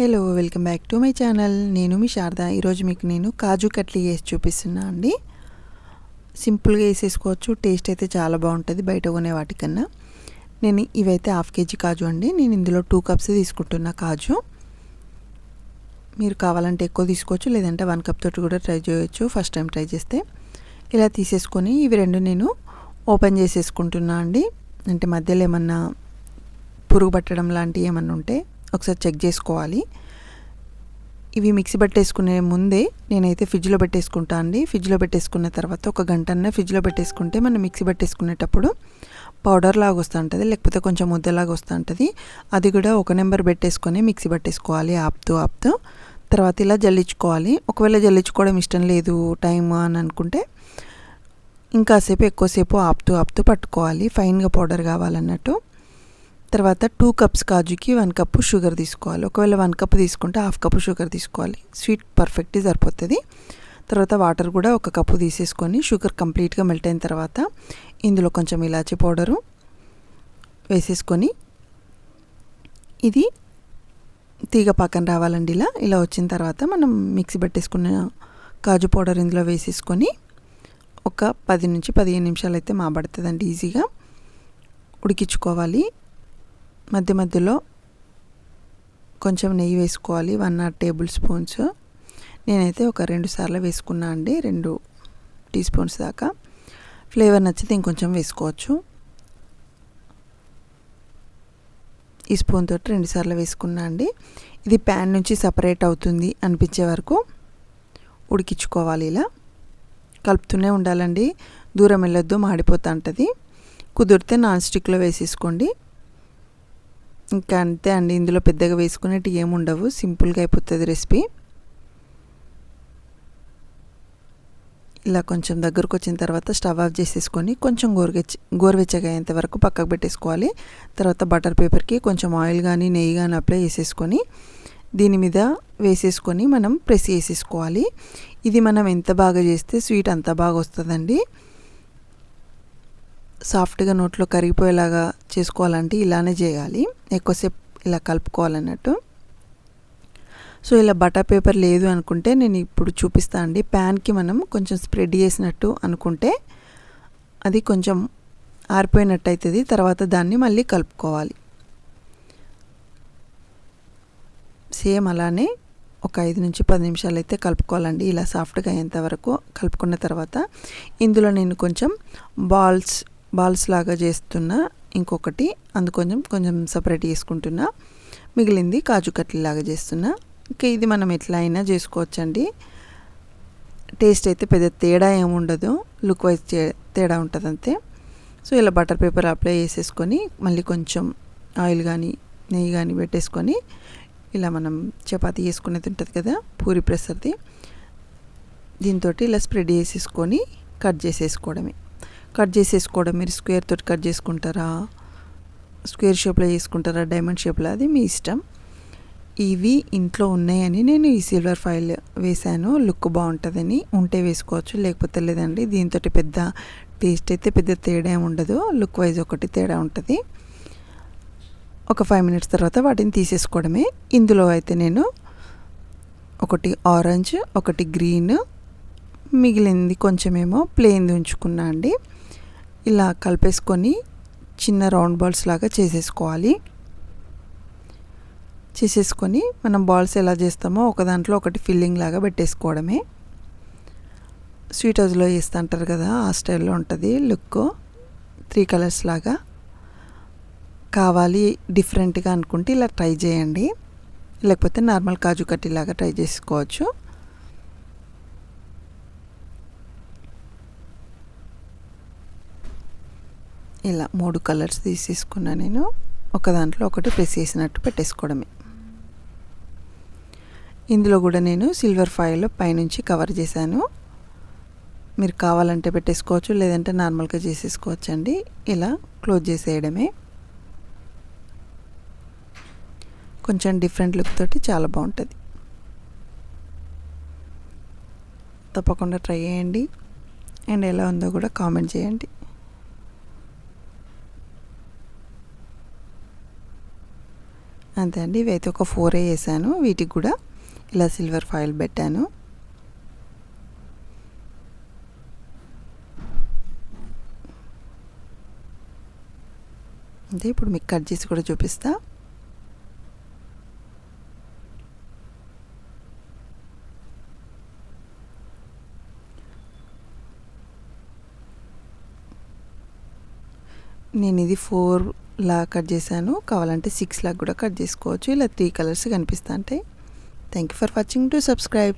Hello welcome back to my channel. నేను మీ శారద. ఈరోజు మీకు నేను కాజు కట్లీ వేసి చూపిస్తున్నా అండి. సింపుల్గా వేసేసుకోవచ్చు. టేస్ట్ అయితే చాలా బాగుంటుంది బయట కొనే వాటికన్నా. నేను ఇవైతే హాఫ్ కేజీ కాజు అండి. నేను ఇందులో టూ కప్స్ తీసుకుంటున్నా కాజు. మీరు కావాలంటే ఎక్కువ తీసుకోవచ్చు లేదంటే వన్ కప్ తోటి కూడా ట్రై చేయొచ్చు ఫస్ట్ టైం ట్రై చేస్తే. ఇలా తీసేసుకొని ఇవి రెండు నేను ఓపెన్ చేసేసుకుంటున్నా అండి. అంటే మధ్యలో ఏమన్నా పురుగు పట్టడం లాంటివి ఏమన్నా ఉంటే ఒకసారి చెక్ చేసుకోవాలి. ఇవి మిక్సీ పట్టేసుకునే ముందే నేనైతే ఫ్రిడ్జ్లో పెట్టేసుకుంటా అండి. ఫ్రిడ్జ్లో పెట్టేసుకున్న తర్వాత ఒక గంటన్న ఫ్రిడ్జ్లో పెట్టేసుకుంటే మనం మిక్సీ పట్టేసుకునేటప్పుడు పౌడర్ లాగా వస్తూ ఉంటుంది లేకపోతే కొంచెం ముద్దలాగా వస్తూ ఉంటుంది అది కూడా ఒక నెంబర్ పెట్టేసుకొని మిక్సీ పట్టేసుకోవాలి ఆపుతూ ఆపుతూ. తర్వాత ఇలా జల్లించుకోవాలి. ఒకవేళ జల్లించుకోవడం ఇష్టం లేదు టైం అని అనుకుంటే ఇంకాసేపు ఎక్కువసేపు ఆపుతూ ఆపుతూ పట్టుకోవాలి. ఫైన్గా పౌడర్ కావాలన్నట్టు. తర్వాత టూ కప్స్ కాజుకి వన్ కప్పు షుగర్ తీసుకోవాలి. ఒకవేళ వన్ కప్ తీసుకుంటే హాఫ్ కప్పు షుగర్ తీసుకోవాలి. స్వీట్ పర్ఫెక్ట్గా సరిపోతుంది. తర్వాత వాటర్ కూడా ఒక కప్పు తీసేసుకొని షుగర్ కంప్లీట్గా మెల్ట్ అయిన తర్వాత ఇందులో కొంచెం ఇలాచీ పౌడరు వేసేసుకొని ఇది తీగ పాకం రావాలండి ఇలా. ఇలా వచ్చిన తర్వాత మనం మిక్సీ పెట్టేసుకున్న కాజు పౌడర్ ఇందులో వేసేసుకొని ఒక పది నుంచి పదిహేను నిమిషాలు అయితే మాబడుతుందండి ఈజీగా. ఉడికించుకోవాలి. మధ్య మధ్యలో కొంచెం నెయ్యి వేసుకోవాలి. One or tablespoons. నేనైతే ఒక రెండు సార్లు వేసుకున్నా అండి. రెండు టీ స్పూన్స్ దాకా. ఫ్లేవర్ నచ్చితే ఇంకొంచెం వేసుకోవచ్చు. ఈ స్పూన్ తోటి రెండు సార్లు వేసుకున్నా అండి. ఇది ప్యాన్ నుంచి సపరేట్ అవుతుంది అనిపించే వరకు ఉడికించుకోవాలి ఇలా. కలుపుతూనే ఉండాలండి. దూరం వెళ్ళొద్దు మాడిపోతూ ఉంటుంది. కుదిరితే నాన్ స్టిక్లో వేసేసుకోండి. ఇంకా అంతే అండి ఇందులో పెద్దగా వేసుకునేవి ఏముండవు సింపుల్గా అయిపోతుంది రెసిపీ. ఇలా కొంచెం దగ్గరకు వచ్చిన తర్వాత స్టవ్ ఆఫ్ చేసేసుకొని కొంచెం గోరువెచ్చ గోరువెచ్చగా అయ్యేంత వరకు పక్కకు పెట్టేసుకోవాలి. తర్వాత బటర్ పేపర్కి కొంచెం ఆయిల్ కానీ నెయ్యి కానీ అప్లై చేసేసుకొని దీని మీద వేసేసుకొని మనం ప్రెస్ చేసేసుకోవాలి. ఇది మనం ఎంత బాగా చేస్తే స్వీట్ అంత బాగా వస్తుందండి. సాఫ్ట్గా నోట్లో కరిగిపోయేలాగా చేసుకోవాలంటే ఇలానే చేయాలి. ఎక్కువసేపు ఇలా కలుపుకోవాలన్నట్టు. సో ఇలా బటర్ పేపర్ లేదు అనుకుంటే నేను ఇప్పుడు చూపిస్తా అండి. ప్యాన్కి మనం కొంచెం స్ప్రెడ్ చేసినట్టు అనుకుంటే అది కొంచెం ఆరిపోయినట్టు అవుతుంది తర్వాత దాన్ని మళ్ళీ కలుపుకోవాలి. సేమ్ అలానే ఒక ఐదు నుంచి పది నిమిషాలు అయితే కలుపుకోవాలండి. ఇలా సాఫ్ట్గా అయ్యేంత వరకు కలుపుకున్న తర్వాత ఇందులో నేను కొంచెం బాల్స్ బాల్స్ లాగా చేస్తున్నా. ఇంకొకటి అందు కొంచెం కొంచెం సపరేట్ చేసుకుంటున్నా. మిగిలింది కాజు కట్లీలాగా చేస్తున్నా. ఇంకా ఇది మనం ఎట్లా అయినా చేసుకోవచ్చండి. టేస్ట్ అయితే పెద్ద తేడా ఏముండదు లుక్ వైజ్ తేడా ఉంటుంది అంతే. సో ఇలా బటర్ పేపర్ అప్లై చేసేసుకొని మళ్ళీ కొంచెం ఆయిల్ కానీ నెయ్యి కానీ పెట్టేసుకొని ఇలా మనం చపాతీ చేసుకునేది ఉంటుంది కదా పూరి ప్రెసర్ది దీంతో ఇలా స్ప్రెడ్ చేసేసుకొని కట్ చేసేసుకోవడమే. కట్ చేసేసుకోవడం. మీరు స్క్వేర్ తోటి కట్ చేసుకుంటారా? స్క్వేర్ షేప్లో చేసుకుంటారా? డైమండ్ షేప్లో? అది మీ ఇష్టం. ఇవి ఇంట్లో ఉన్నాయని నేను ఈ సిల్వర్ ఫైల్ వేసాను లుక్ బాగుంటుందని ఉంటే వేసుకోవచ్చు లేకపోతే లేదండి. దీంతో పెద్ద టేస్ట్ అయితే పెద్ద తేడా ఉండదు. లుక్ వైజ్ ఒకటి తేడా ఉంటుంది. ఒక ఫైవ్ మినిట్స్ తర్వాత వాటిని తీసేసుకోవడమే. ఇందులో అయితే నేను ఒకటి ఆరెంజ్ ఒకటి గ్రీన్ మిగిలింది కొంచెమేమో ప్లెయిన్ది ఉంచుకున్నా అండి. ఇలా కలిపేసుకొని చిన్న రౌండ్ బాల్స్ లాగా చేసేసుకోవాలి. చేసేసుకొని మనం బాల్స్ ఎలా చేస్తామో ఒక దాంట్లో ఒకటి ఫిల్లింగ్ లాగా పెట్టేసుకోవడమే. స్వీట్ హౌస్లో చేస్తుంటారు కదా ఆ స్టైల్లో ఉంటుంది. లుక్ త్రీ కలర్స్ లాగా కావాలి డిఫరెంట్గా అనుకుంటే ఇలా ట్రై చేయండి. లేకపోతే నార్మల్ కాజు కట్టిలాగా ట్రై చేసుకోవచ్చు. ఇలా మూడు కలర్స్ తీసేసుకున్నా నేను. ఒక దాంట్లో ఒకటి పెసేసినట్టు చేసినట్టు పెట్టేసుకోవడమే. ఇందులో కూడా నేను సిల్వర్ ఫాయిల్ పైనుంచి కవర్ చేశాను. మీరు కావాలంటే పెట్టేసుకోవచ్చు లేదంటే నార్మల్గా చేసేసుకోవచ్చు అండి ఇలా క్లోజ్ చేసేయడమే. కొంచెం డిఫరెంట్ లుక్ తోటి చాలా బాగుంటుంది. తప్పకుండా ట్రై చేయండి. అండ్ ఎలా ఉందో కూడా కామెంట్ చేయండి. అంతే అండి. ఇవైతే ఒక ఫోరే వేసాను. వీటికి కూడా ఇలా సిల్వర్ ఫాయిల్ పెట్టాను. అంతే ఇప్పుడు మీకు కట్ చేసి కూడా చూపిస్తా. నేను ఇది ఫోర్ లా కట్ చేశాను. కావాలంటే సిక్స్ లాగా కూడా కట్ చేసుకోవచ్చు. ఇలా త్రీ కలర్స్ కనిపిస్తా ఉంటాయి. Thank you for watching to subscribe